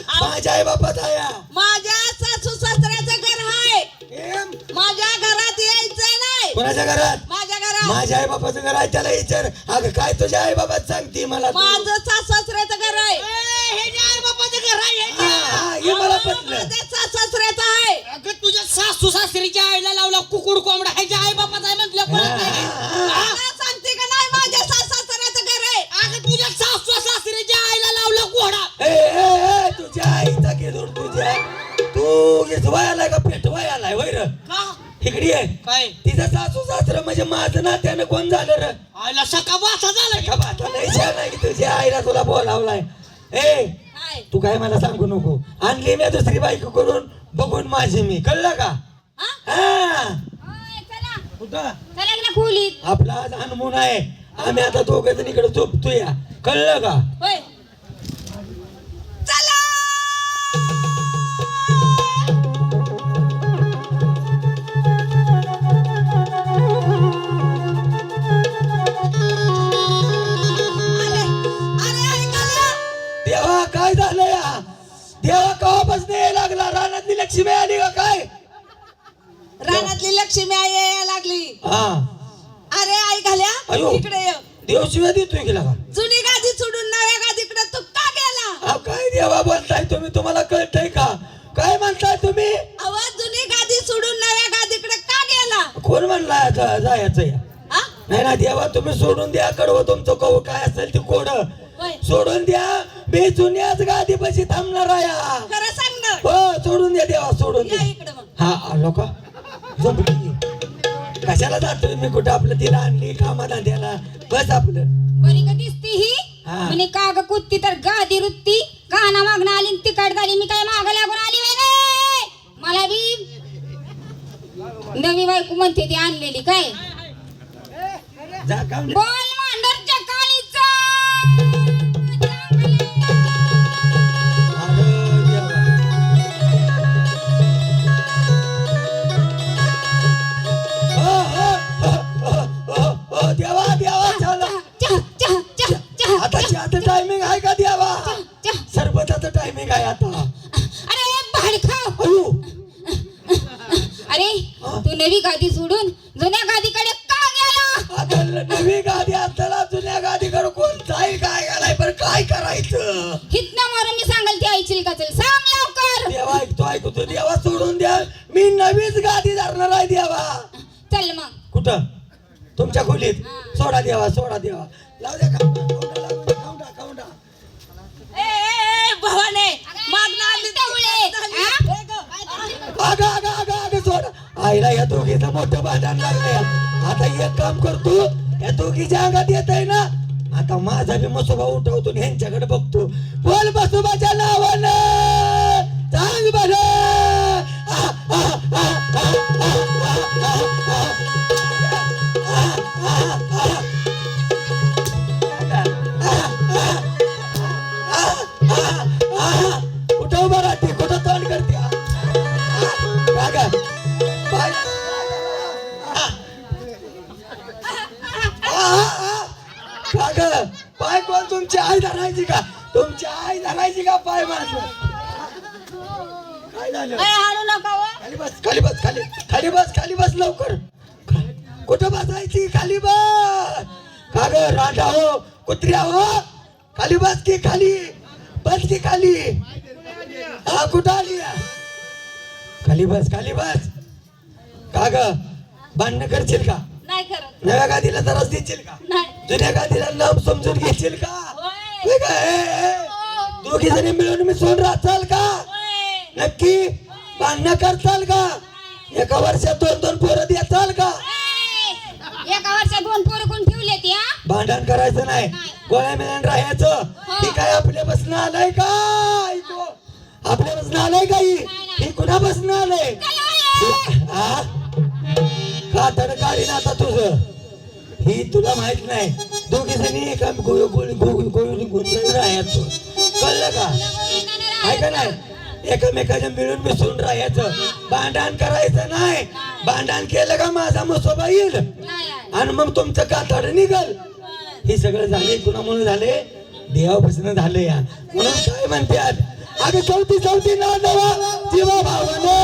माझ्या आई बापाचा या. माझ्या सासू सासऱ्याचं घर आहे एम. माझ्या घरात यायचं नाही. कोणाच्या घरात? माझ्या घरात. माझ्या आई बापाचं घर आहे त्याला विचार. अगं काय तुझ्या आई बाबा सांगते मला तू? माझं सासू सासऱ्याचं घर आहे. हे जे आई बापाचं घर आहे जे- मला पटलं. माझ्या सासू सासऱ्याचं आहे. अगं तुझ्या सासू सासरीच्या आईला लावला आलाय का पेटवाय आलाय वैर इकडे आहे काय? तिचा सासू सासर म्हणजे माझं ना त्यानं कोण झालं र? आईला सका वासा झाला का. बाता नाही छान आहे की तुझ्या आईला तुला बोलावलाय. ए तू काय मला सांगू नको. आणली मी दुसरी बायको करून बघून माझी मी. कळलं का? हा? कुठं? आपला आज हनुमून आहे. आम्ही आता दोघं जण इकडे झोपतो या कळलं का? रानातली लक्ष्मी आई यायला लागली. हा. अरे आई घाल्या अयो. इकडे ये. देव शिवाय देतोय गेला का जुनी गादी सोडून नव्या गादीकडे तू का गेला? अहो, काय देवा बोलताय तुम्ही? तुम्हाला कळतंय का? काय म्हणताय तुम्ही? आवाज जुनी गादी सोडून नव्या गादीकडे का गेला? कोण म्हणलाय जायचं या? हा? नाही ना देवा तुम्ही सोडून द्या. कडवं तुमचं कव काय असेल ते कोड. होय. सोडून द्या. मी जुन्याच गादी पशी थांबणार आहे. खरं सांग ना. हो सोडून द्या देवा सोडून या द्या. इकडे मग. हा आलो का? झोपली कशाला जातोय मी? कुठं आपलं तिला आणली कामाला बस आपलं. बरी का दिसती ही? हा. म्हणे का ग कुत्ती तर गादी रुत्ती. काना मागणं आली न तिकट झाली. मी काय माग लागून आली रे? मला बी नवी बायको म्हणते ती आणलेली काय? जा काम बोल. आता चहाचं टायमिंग आहे का चहा सरबताचं टायमिंग आहे आता. अरे भाड खाव अयो. अरे तू नवी गादी सोडून जुन्या गादीकडे का गेला? आता नवी गादी असताना जुन्या गादीकडे कोण जाईल काय घालाय पण काय करायचं? हितनं मारून मी सांगाल ती ऐकशील का चल? सांग लवकर. देवा ऐकतो ऐकतो. देवा सोडून द्या मी नवीच गादी धरणार आहे देवा. चल मग. कुठं? तुमच्या खोलीत? सोडा देवा सोडा देवा. लावू द्या काउंटा भवाने. हा? आईला या दोघीचं मोठं भांडण लागलंय. आता एक काम करतो या दोघीच्या अंगात येत आहे ना. आता माझा बी मसोबा उठवतो आणि ह्यांच्याकडे बघतो. बोल मसोबाच्या नावानं. चांग बघ. पाय हा. हा, हा. कोण? तुमची आई धरायची का? तुमची आई धरायची का? पाय माझं काय झालं? व. खाली बस खाली बस खाली खाली बस खाली बस लवकर. कुठं बसायची? खाली बस. का ग राजा हो कुत्र्या हो. खाली बस की खाली. बस की खाली. हा कुठं आली? खाली बस खाली बस. का ग? भांडणं करशील का? नाही नव्या गादीला जराच देशील का? नाही. जुन्या गादीला नाम समजून घेशील का? होय. होय का? ए, ए, दोघी जणी मिळून मिसळून राहताल का? होय. नक्की? भांडणं करताल का? एका वर्षात दोन दोन पोरं देताल का? एका वर्षात दोन पोरं कोण ठेवले ती हा भांडण करायचं नाही. गोळ्या मिळून राहायचं. ही. काय आपल्या बसणं आलंय का? आपल्या बसणं आलंय का ही? ही कुणा बसणं आलंय हा कातड काढीन आता तुझं. ही तुला माहीत नाही. दोघी जणी एका गुंतून राहायचं. कळलं का? आहे का नाही एकमेकाच्या मिळून मिसळून राहायचं. भांडण करायचं नाही. भांडण केलं का माझा मसोबा येईल? आणि मग तुमचं कातड निघल. हे सगळं झाले कुणामुळे झाले? देवापासून झाले या. म्हणून काय म्हणतात? आणि चौथी चौथी नांदवा जीवा भावने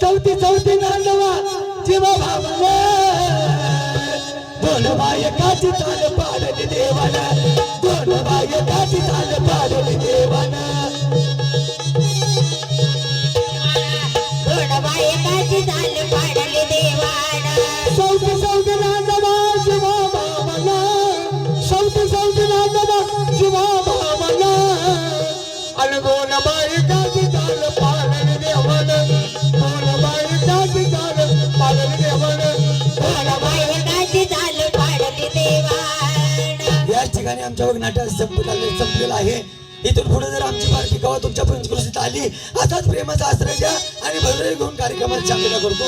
चौथी चौथी नांदवा जीवा भावने दोन बायकाची चाल पाडली देवाना दोन बायकाची चाल पाडली देवाला. ठिकाणी आमच्या वग नाटक संपलेला आहे. इथून पुढे जर आमची पार्टी कवा तुमच्या पंचकृषीत आली असाच प्रेमाचा आश्रय द्या आणि भरभरी घेऊन कार्यक्रमात चांगला करतो.